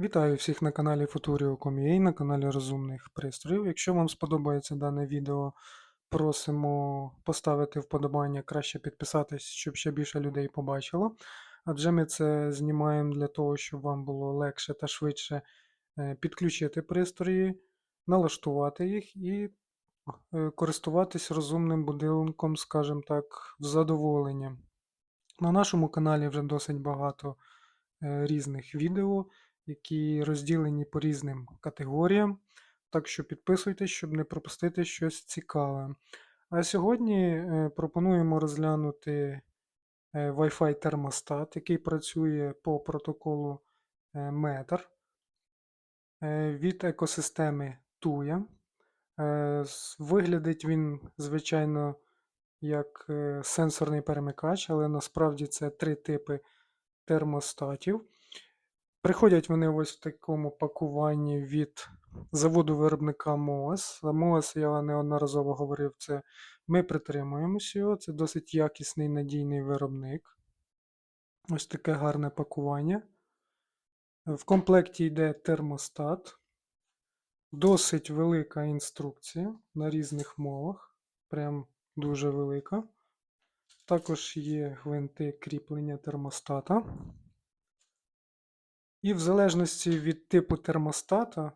Вітаю всіх на каналі Futurio.com.ua, на каналі Розумних Пристроїв. Якщо вам сподобається дане відео, просимо поставити вподобання, краще підписатись, щоб ще більше людей побачило. Адже ми це знімаємо для того, щоб вам було легше та швидше е, підключити пристрої, налаштувати їх і е, користуватись розумним будинком, скажімо так, в задоволення. На нашому каналі вже досить багато е, різних відео які розділені по різним категоріям. Так що підписуйтесь, щоб не пропустити щось цікаве. А сьогодні е, пропонуємо розглянути е, Wi-Fi термостат, який працює по протоколу е, Meter від екосистеми Tuya. Виглядить він, звичайно, як сенсорний перемикач, але насправді це три типи термостатів. Приходять вони ось в такому пакуванні від заводу виробника МОАС. МОАС я неодноразово говорив, це ми притримуємося його, це досить якісний надійний виробник. Ось таке гарне пакування. В комплекті йде термостат. Досить велика інструкція на різних мовах. Прям дуже велика. Також є гвинти кріплення термостата. І в залежності від типу термостата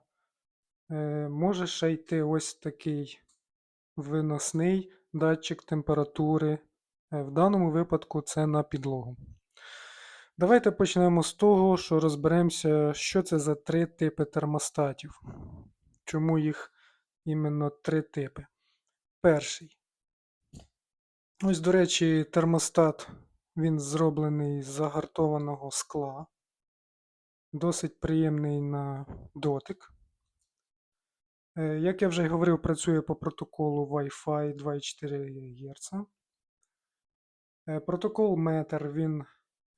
е, може ще йти ось такий виносний датчик температури. Е, в даному випадку це на підлогу. Давайте почнемо з того, що розберемося, що це за три типи термостатів. Чому їх іменно три типи. Перший. Ось, до речі, термостат він зроблений з загартованого скла. Досить приємний на дотик. Е, як я вже говорив, працює по протоколу Wi-Fi 2,4 Гц. Е, протокол Meter він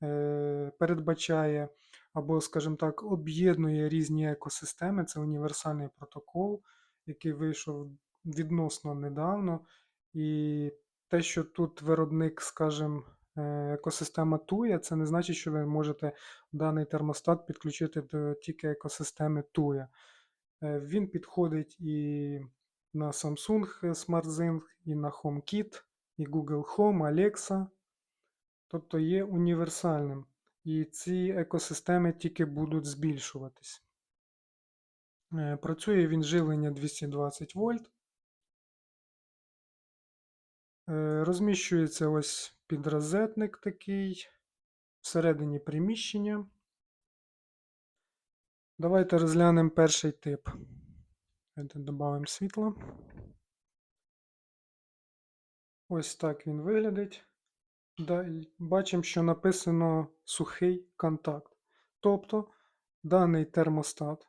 е, передбачає або, скажімо так, об'єднує різні екосистеми. Це універсальний протокол, який вийшов відносно недавно. І те, що тут виробник, скажімо, екосистема TUIA, це не значить, що ви можете даний термостат підключити до тільки екосистеми TUIA. Е, він підходить і на Samsung SmartZing, і на HomeKit, і Google Home, Alexa. Тобто є універсальним. І ці екосистеми тільки будуть збільшуватись. Е, працює він живлення 220 вольт. Розміщується ось підрозетник такий всередині приміщення. Давайте розглянемо перший тип. Додамо світло. Ось так він виглядить. Бачимо, що написано сухий контакт. Тобто даний термостат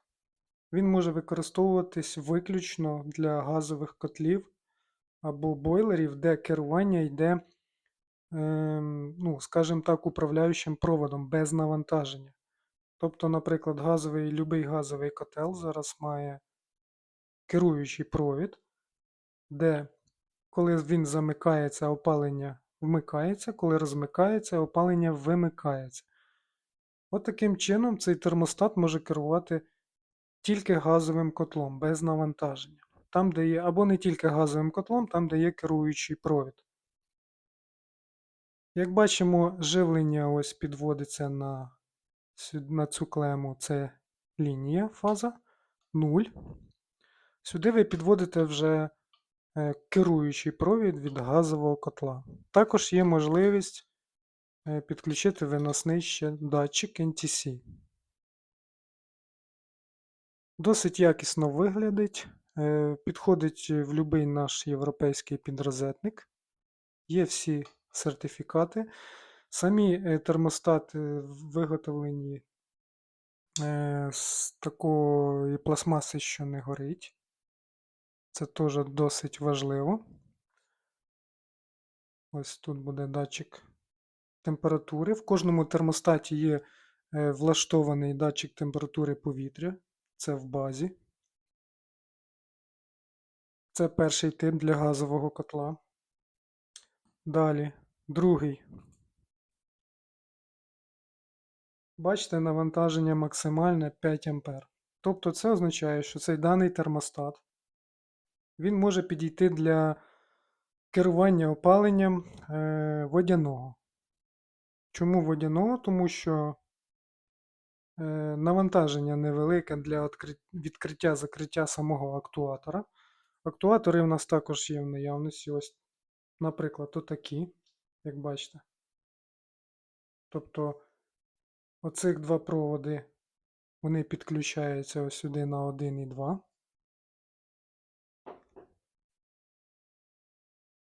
він може використовуватись виключно для газових котлів або бойлерів, де керування йде Ем, ну, скажімо так, управляючим проводом без навантаження. Тобто, наприклад, газовий, любий газовий котел зараз має керуючий провід, де коли він замикається, опалення вмикається, коли розмикається, опалення вимикається. От таким чином цей термостат може керувати тільки газовим котлом без навантаження. Там, де є, Або не тільки газовим котлом, там, де є керуючий провід. Як бачимо, живлення ось підводиться на на цю клему це лінія фаза 0. Сюди ви підводите вже е, керуючий провід від газового котла. Також є можливість е, підключити виносний ще датчик NTC. Досить якісно виглядить, підходить в будь-який наш європейський підрозетник. Є всі сертифікати. Самі е, термостати виготовлені е, з такої пластмаси, що не горить. Це теж досить важливо. Ось тут буде датчик температури. В кожному термостаті є е, влаштований датчик температури повітря. Це в базі. Це перший тип для газового котла. Далі другий Бачите, навантаження максимальне 5 А. Тобто це означає, що цей даний термостат він може підійти для керування опаленням е, водяного. Чому водяного? Тому що е, навантаження невелике для відкриття-закриття самого актуатора. Актуатори в нас також є в наявності. Ось, наприклад, отакі, як бачите. Тобто оцих два проводи вони підключаються ось сюди на 1 і 2.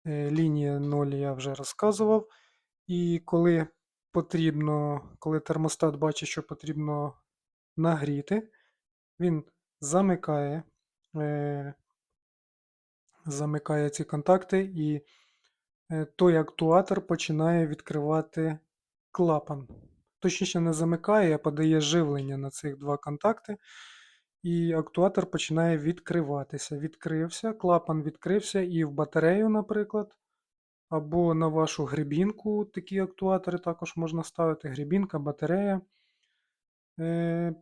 Е, Лінія 0 я вже розказував. І коли потрібно, коли термостат бачить, що потрібно нагріти, він замикає, е, замикає ці контакти, і е, той актуатор починає відкривати клапан. Точніше, не замикає, а подає живлення на цих два контакти. І актуатор починає відкриватися. Відкрився, клапан відкрився, і в батарею, наприклад, або на вашу грибінку такі актуатори також можна ставити. Грибінка, батарея. Е,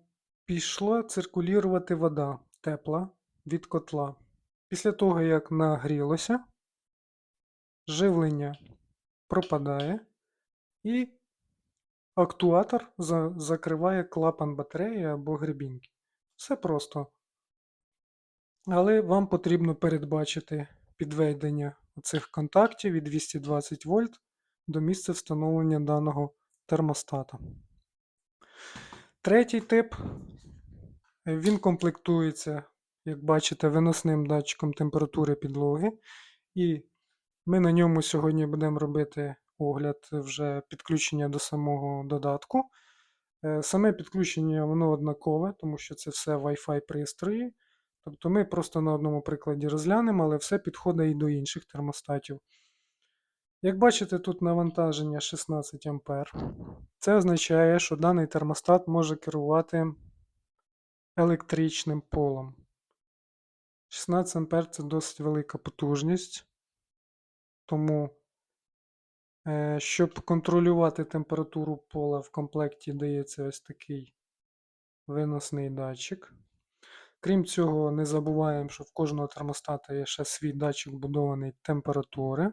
пішла циркулювати вода тепла від котла. Після того, як нагрілося, живлення пропадає, і актуатор за- закриває клапан батареї або грибінки. Все просто. Але вам потрібно передбачити підведення цих контактів від 220 вольт до місця встановлення даного термостата. Третій тип. Він комплектується, як бачите, виносним датчиком температури підлоги. І ми на ньому сьогодні будемо робити огляд вже підключення до самого додатку. Е, Саме підключення воно однакове, тому що це все Wi-Fi пристрої. Тобто ми просто на одному прикладі розглянемо, але все підходить і до інших термостатів. Як бачите, тут навантаження 16 А. Це означає, що даний термостат може керувати електричним полом. 16 А це досить велика потужність. Тому, е, щоб контролювати температуру пола, в комплекті дається ось такий виносний датчик. Крім цього, не забуваємо, що в кожного термостата є ще свій датчик вбудований температури.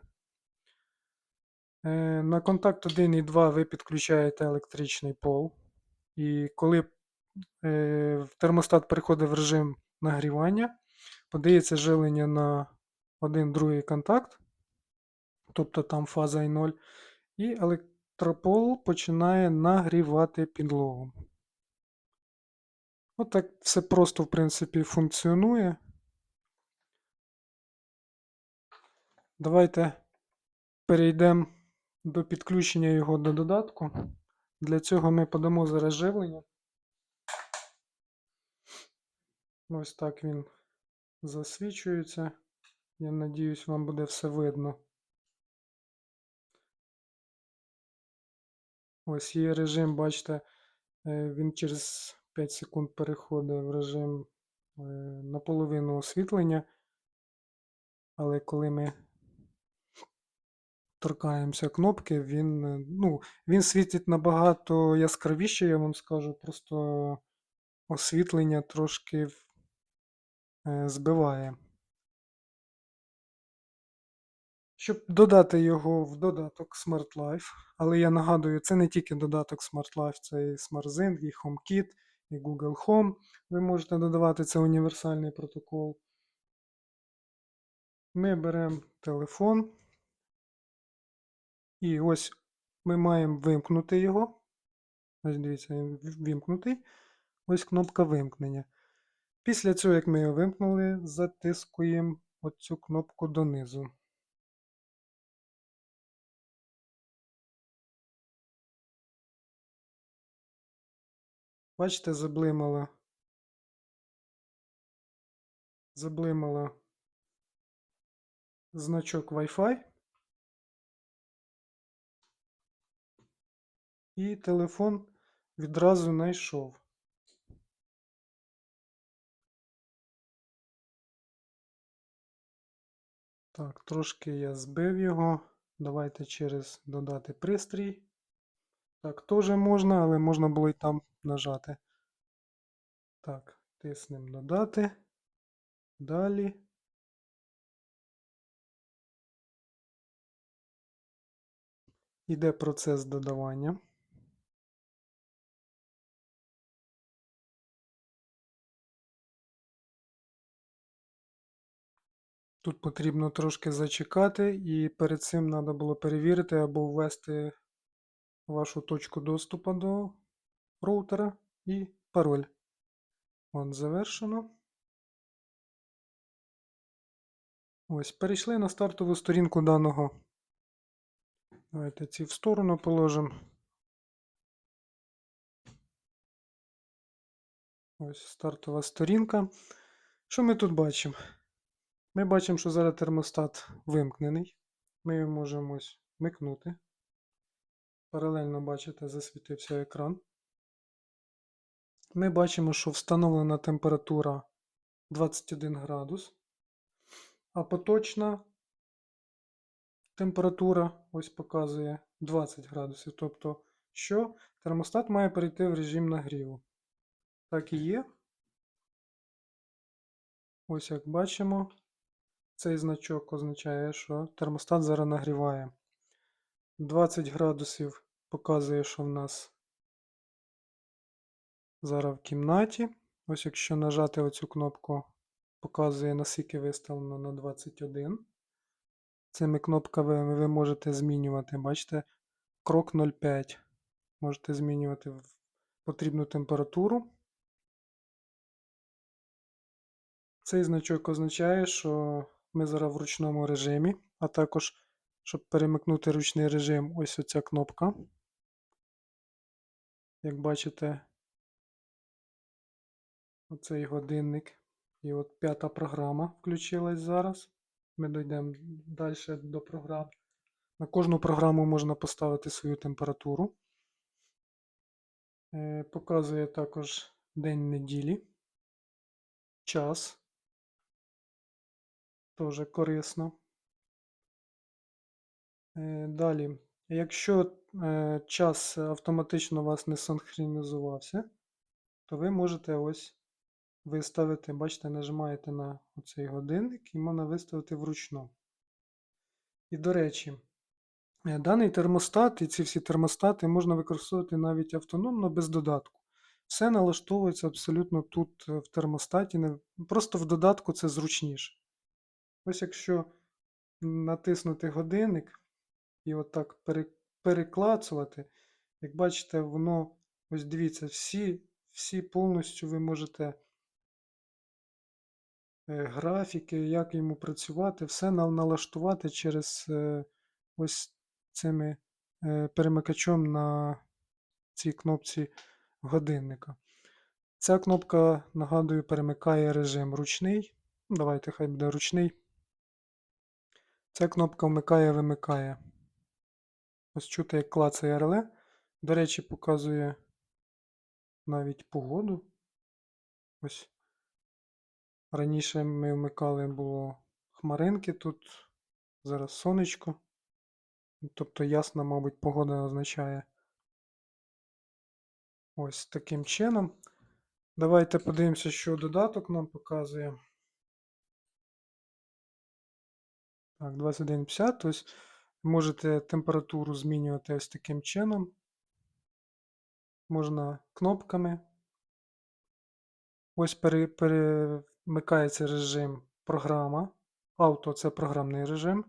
Е, На контакт 1 і 2 ви підключаєте електричний пол. І коли е, термостат переходить в режим нагрівання, подається живлення на один другий контакт, тобто там фаза і 0, і електропол починає нагрівати підлогу. Отак все просто, в принципі, функціонує. Давайте перейдемо до підключення його до додатку. Для цього ми подамо зараз живлення. Ось так він засвічується. Я надіюсь, вам буде все видно. Ось є режим, бачите, е, він через 5 секунд переходить в режим е, наполовину освітлення. Але коли ми торкаємося кнопки, він, е, ну, він світить набагато яскравіше, я вам скажу, просто освітлення трошки збиває. Щоб додати його в додаток Smart Life, але я нагадую, це не тільки додаток Smart Life, це і SmartZing, і HomeKit, і Google Home. Ви можете додавати це універсальний протокол. Ми беремо телефон. І ось ми маємо вимкнути його. Ось дивіться, він вимкнутий. Ось кнопка вимкнення. Після цього, як ми його вимкнули, затискуємо оцю кнопку донизу. Бачите, заблимала. Заблимала значок Wi-Fi. І телефон відразу знайшов. Так, трошки я збив його. Давайте через додати пристрій. Так, теж можна, але можна було і там нажати. Так, тиснемо додати. Далі. Іде процес додавання. Тут потрібно трошки зачекати, і перед цим треба було перевірити або ввести вашу точку доступу до роутера і пароль. От, завершено. Ось, перейшли на стартову сторінку даного. Давайте ці в сторону положимо. Ось стартова сторінка. Що ми тут бачимо? Ми бачимо, що зараз термостат вимкнений. Ми його можемо ось вмикнути. Паралельно, бачите, засвітився екран. Ми бачимо, що встановлена температура 21 градус, а поточна температура ось показує 20 градусів. Тобто, що термостат має перейти в режим нагріву. Так і є. Ось як бачимо, цей значок означає, що термостат зараз нагріває. 20 градусів показує, що в нас зараз в кімнаті. Ось якщо нажати оцю кнопку, показує наскільки виставлено на 21. Цими кнопками ви можете змінювати, бачите, крок 0,5. Можете змінювати в потрібну температуру. Цей значок означає, що ми зараз в ручному режимі, а також, щоб перемикнути ручний режим, ось оця кнопка. Як бачите, оцей годинник. І от п'ята програма включилась зараз. Ми дійдемо далі до програм. На кожну програму можна поставити свою температуру. Е, Показує також день неділі, час. Теж корисно. Е, Далі, якщо е, час автоматично у вас не синхронізувався, то ви можете ось виставити, бачите, нажимаєте на оцей годинник і можна виставити вручну. І, до речі, е, даний термостат і ці всі термостати можна використовувати навіть автономно без додатку. Все налаштовується абсолютно тут в термостаті. Просто в додатку це зручніше. Ось якщо натиснути годинник і отак переклацувати, як бачите, воно, ось дивіться, всі, всі повністю ви можете е, графіки, як йому працювати, все на- налаштувати через е, ось цими е, перемикачом на цій кнопці годинника. Ця кнопка, нагадую, перемикає режим ручний. Давайте хай буде ручний. Ця кнопка вмикає-вимикає. Ось чути, як клацає реле. До речі, показує навіть погоду. Ось. Раніше ми вмикали було хмаринки тут. Зараз сонечко. Тобто ясна, мабуть, погода означає. Ось таким чином. Давайте подивимося, що додаток нам показує. Так, 21,50. Тобто можете температуру змінювати ось таким чином. Можна кнопками. Ось пере- перемикається режим програма. Авто це програмний режим.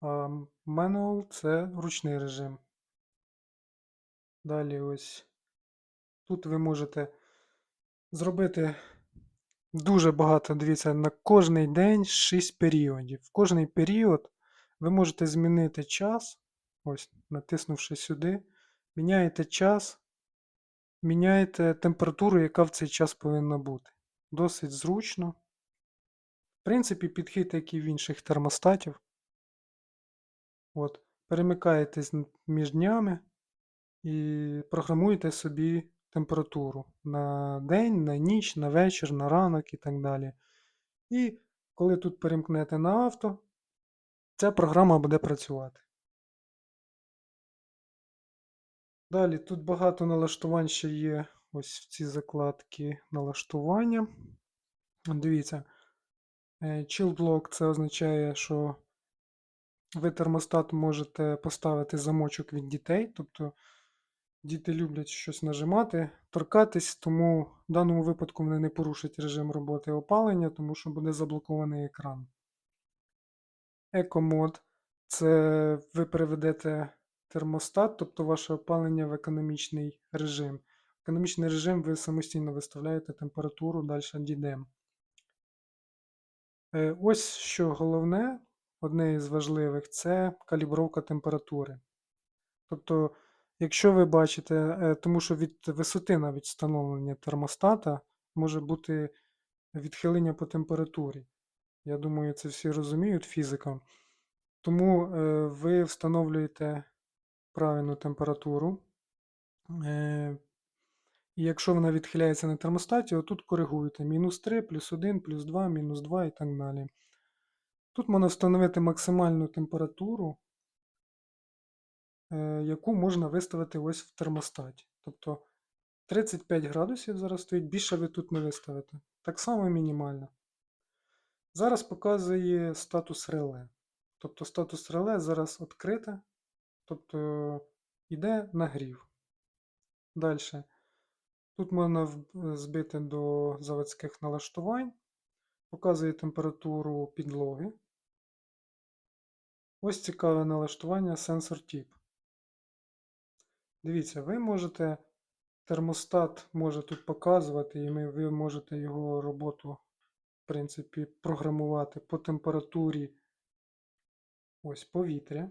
А Manual це ручний режим. Далі ось тут ви можете зробити дуже багато, дивіться, на кожний день 6 періодів. В кожний період ви можете змінити час, ось, натиснувши сюди, міняєте час, міняєте температуру, яка в цей час повинна бути. Досить зручно. В принципі, підхід, як і в інших термостатів. От, перемикаєтесь між днями і програмуєте собі температуру на день, на ніч, на вечір, на ранок і так далі. І коли тут перемкнете на авто, ця програма буде працювати. Далі тут багато налаштувань ще є ось в ці закладки налаштування. Дивіться, е, Chill Block це означає, що ви термостат можете поставити замочок від дітей. Тобто діти люблять щось нажимати, торкатись, тому в даному випадку вони не порушать режим роботи опалення, тому що буде заблокований екран. Екомод це ви переведете термостат, тобто ваше опалення в економічний режим. В Економічний режим ви самостійно виставляєте температуру, далі дійдемо. Е, Ось що головне, одне із важливих, це калібровка температури. Тобто, якщо ви бачите, е, тому що від висоти навіть встановлення термостата може бути відхилення по температурі. Я думаю, це всі розуміють фізика. Тому е, ви встановлюєте правильну температуру. Е, і якщо вона відхиляється на термостаті, отут коригуєте мінус 3, плюс 1, плюс 2, мінус 2 і так далі. Тут можна встановити максимальну температуру, яку можна виставити ось в термостаті. Тобто 35 градусів зараз стоїть, більше ви тут не виставите. Так само мінімально. Зараз показує статус реле. Тобто статус реле зараз відкрите, тобто йде нагрів. Далі. Тут можна збити до заводських налаштувань. Показує температуру підлоги. Ось цікаве налаштування сенсор тип. Дивіться, ви можете, термостат може тут показувати, і ви можете його роботу, в принципі, програмувати по температурі ось повітря.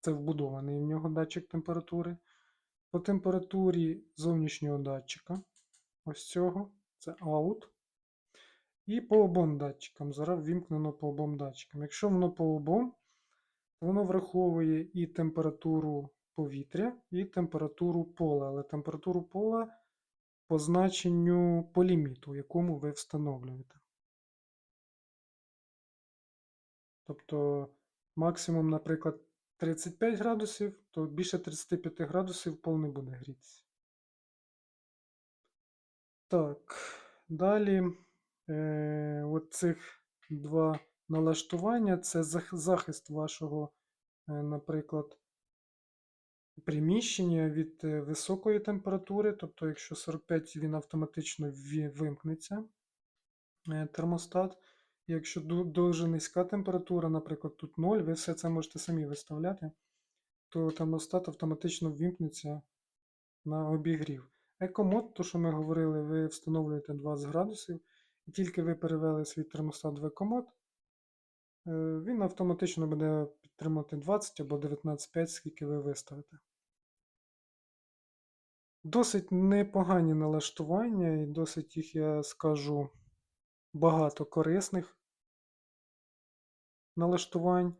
Це вбудований в нього датчик температури. По температурі зовнішнього датчика. Ось цього. Це out. І по обом датчикам. Зараз ввімкнено по обом датчикам. Якщо воно по обом, воно враховує і температуру повітря, і температуру пола. Але температуру пола по значенню по ліміту, якому ви встановлюєте. Тобто максимум, наприклад, 35 градусів, то більше 35 градусів пол не буде грітися. Так, далі е, от два налаштування це захист вашого, е, наприклад, приміщення від е, високої температури. Тобто, якщо 45, він автоматично вимкнеться е, термостат. Якщо дуже низька температура, наприклад, тут 0, ви все це можете самі виставляти, то термостат автоматично ввімкнеться на обігрів. Екомод, то що ми говорили, ви встановлюєте 20 градусів, і тільки ви перевели свій термостат в екомод, е, він автоматично буде підтримувати 20 або 19,5, скільки ви виставите. Досить непогані налаштування, і досить їх, я скажу, багато корисних налаштувань.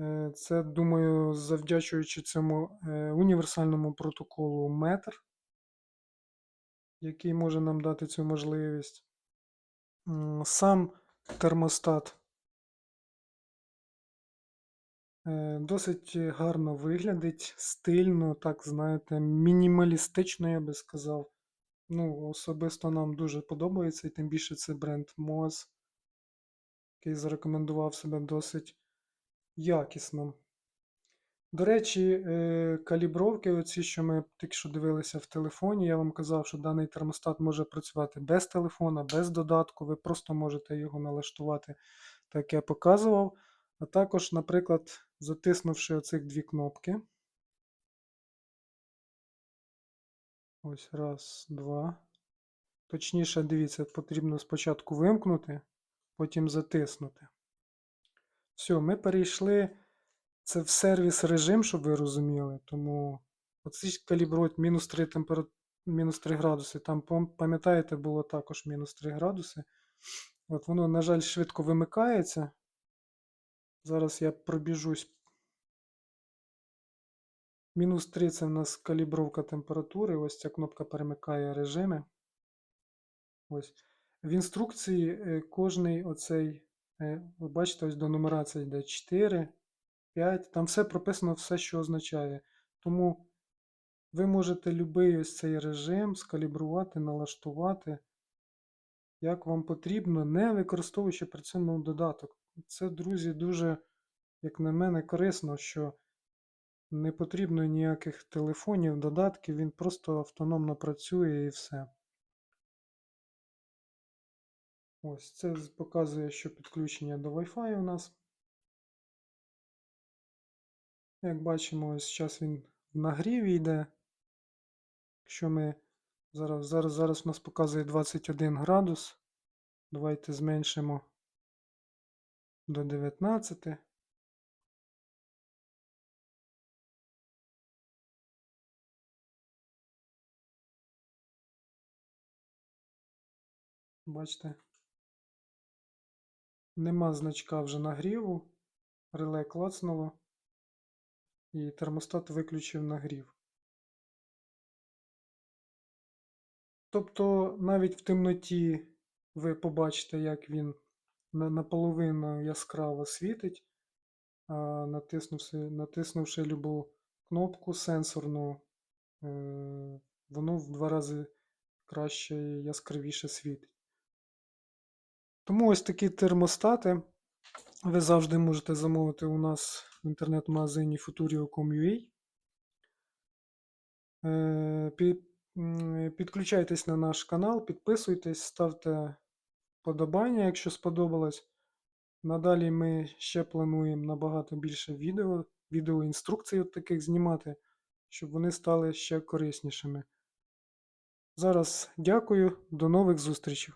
Е, Це, думаю, завдячуючи цьому е, універсальному протоколу метр, який може нам дати цю можливість. Сам термостат досить гарно виглядить, стильно, так, знаєте, мінімалістично, я би сказав. Ну, особисто нам дуже подобається, і тим більше це бренд Moz, який зарекомендував себе досить якісно. До речі, е, калібровки, оці, що ми тільки що дивилися в телефоні, я вам казав, що даний термостат може працювати без телефона, без додатку. Ви просто можете його налаштувати, так я показував. А також, наприклад, затиснувши оцих дві кнопки. Ось раз, два. Точніше, дивіться, потрібно спочатку вимкнути, потім затиснути. Все, ми перейшли. Це в сервіс режим, щоб ви розуміли. Тому оці калібрують мінус 3 температури. Мінус 3 градуси. Там, пам'ятаєте, було також мінус 3 градуси. От воно, на жаль, швидко вимикається. Зараз я пробіжусь. Мінус 3 це в нас калібровка температури. Ось ця кнопка перемикає режими. Ось. В інструкції е, кожний оцей, е, ви бачите, ось до нумерації йде 4, 5. Там все прописано, все, що означає. Тому Ви можете любий ось цей режим скалібрувати, налаштувати, як вам потрібно, не використовуючи при цьому додаток. Це, друзі, дуже, як на мене, корисно, що не потрібно ніяких телефонів, додатків, він просто автономно працює і все. Ось це показує, що підключення до Wi-Fi у нас. Як бачимо, ось зараз він в нагріві йде. Якщо ми зараз, зараз, зараз у нас показує 21 градус. Давайте зменшимо до 19. Бачите? Нема значка вже нагріву. Реле клацнуло. І термостат виключив нагрів. Тобто навіть в темноті ви побачите, як він наполовину яскраво світить, натиснувши, натиснувши любу кнопку сенсорну, е, воно в два рази краще і яскравіше світить. Тому ось такі термостати ви завжди можете замовити у нас в інтернет-магазині futurio.com.ua. Е, Підключайтесь на наш канал, підписуйтесь, ставте подобання, якщо сподобалось. Надалі ми ще плануємо набагато більше відео, відеоінструкцій от таких знімати, щоб вони стали ще кориснішими. Зараз дякую, до нових зустрічей.